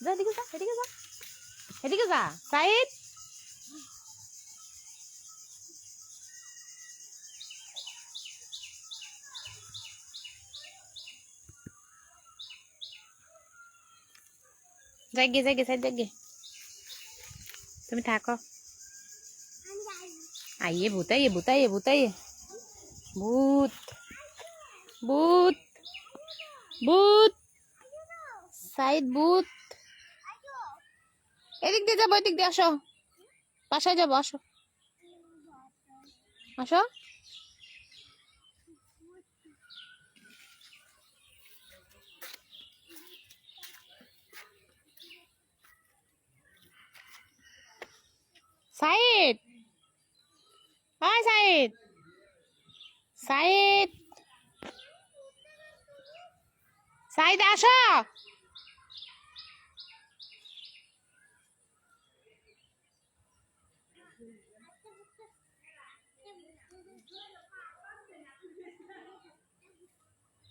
যা এদিকে যা এদিকে যা এদিকে যা সাইদ যাগে যাগে সাইদ যাগে তুমি থাকো আইয়ে ভূত আইয়ে ভূত আইয়ে ভূত আইয়ে ভূত ভূত ভূত সাইদ ভূত এদিক দিয়ে যাব এদিক দিয়ে আসো। বাসায় যাব আসো। আসো। সাইদ! আসো!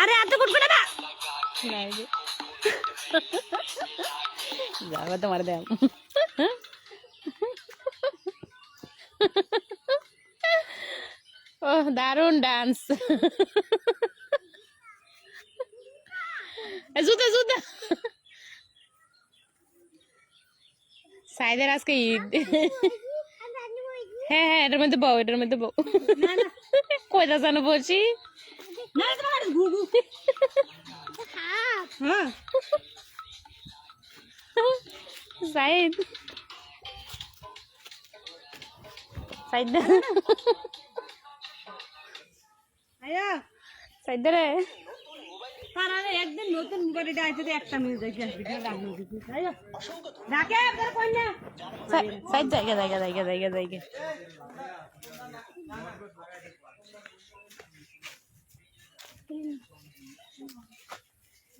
আরে এত কুটবে না যাব তোমার দেব ও দারুণ ডান্স জুতা জুতা। সাইদের আজকে ঈদ। হ্যাঁ হ্যাঁ এটার মধ্যে বউ এটার মধ্যে বউ। কয়টা জানো বলছি? সাইদ। সাইদ আয়া। সাইদ রে। তারা একদিন নতুন মোবাইল এটা আইতে একটা মিনিট দেখি ভিডিও রাখবো দেখি আয়া রাখে তোর কন্যা সাইদ জায়গা জায়গা জায়গা জায়গা জায়গা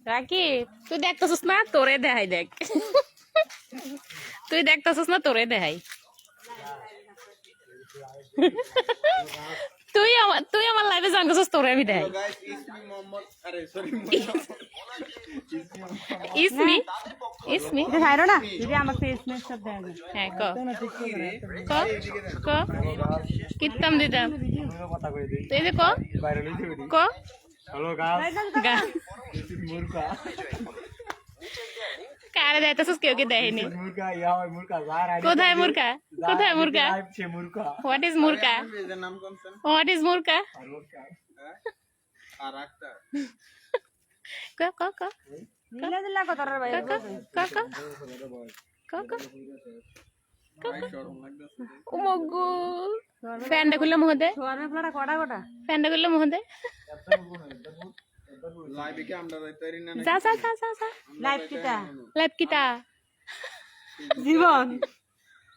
রাকি তুই দেখতেছিস না তোরে দেখাই দেখ তুই দেখতেছিস না তোরে দেখাই তুই আমার তুই আমার লাইফে জান করছিস তোরে আমি sorry, ইসমি ইসমি এটা ছাইরো না? যদি আমাকে স্মেল সব দেয় না। হ্যাঁ ক। ক? ক? কিতাম দিতাম তুই যে ক? ক? Hello guys, গা। this is Murka. কারে দেখাইতেছিস কেউ কে দেয়নি Murka, yeah, Murka. Zara. কোথায় মুরকা কোথায় মুরকা Live che Murka. What is মুরকা এদের নাম কোন sir what is মুরকা R Murka. আর একটা ক ক ক দিলে দিলা কত রে ভাই ক ক ক ক ক শরম লাগতেছে ও মগু ফ্যানটা খুললে মুহ দে সোয়ার আপনারা কটা কটা ফ্যানটা খুললে মুহ দে লাইভে কি আমরা যাইতে পারি না যা যা যা যা যা লাইভ কিটা লাইভ কিতা জীবন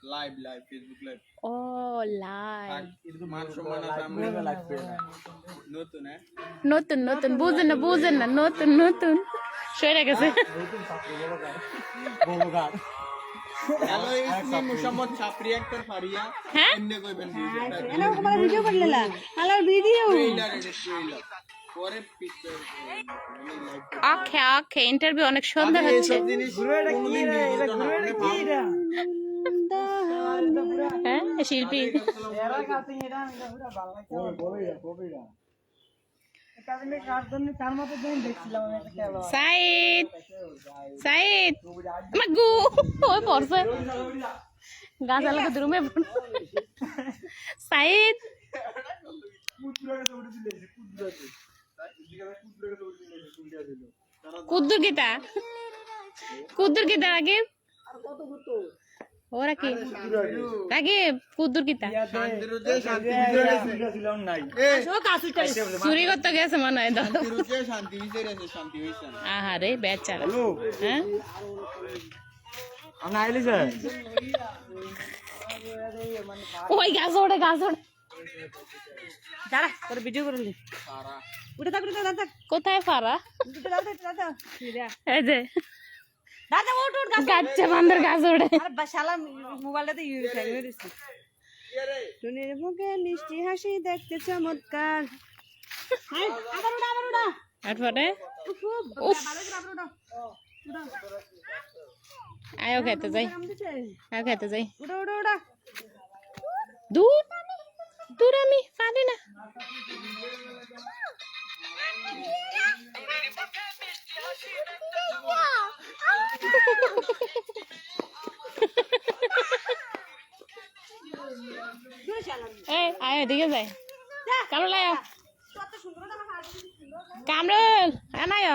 লাইভ লাইভ ফেসবুক লাইভ ও লাইভ মান সম্মান আছে আমরা লাগবে নতুন হ্যাঁ নতুন নতুন বুঝেন না বুঝেন না নতুন নতুন সরে গেছে hello it's me Muhammad ছাপরি actor Faria হ্যাঁ এমনি কইবেন এনা তোমার ভিডিও করলেলা হ্যালো ভিডিও ট্রেইলার এটা ট্রেইলার পরে পিকচার okay okay interview অনেক সুন্দর হচ্ছে। হ্যাঁ শিল্পী। তার মতো দিন দেখছিলাম আমি সাইদ সাইদ মাগু ওই পড়ছে গাছ আলোকে দুরুমে সাইদ। কুদ্দুর গীতা কুদ্দুর গীতা আগে ও রাকি রাকি কুদ্দুর কিতা শান্তিরুতে শান্তি বিজয় ও কাসুটা চুরি করতে গেছে মনে হয় দাদা শান্তিরুতে শান্তি বিজয় আছে শান্তি হইছে না আহারে বেচারা হ্যাঁ ওই গাছ ওড়ে গাছ ওড়ে দাঁড়া তোর ভিডিও করে নি সারা উঠে থাক উঠে থাক দাদা কোথায় ফারা? উঠে দাদা দাদা এই যে। দাদা উঠ উঠ গাছ গাছে বান্দর গাছ ওড়ে আরে বা শালা মোবাইলটাতে ইউজ হয়ে গেছে টুনির মুখে মিষ্টি হাসি দেখতে চমৎকার। আবার উড়া আবার তারপরে করে উড়া আয়ো খেতে যাই। দিছে আয়ো খেতে যাই। উড়া উড়া উড়া দূর। দূর আমি পারি না। এই আয় এদিকে যাই। কামড় হাত কামরুল আনায়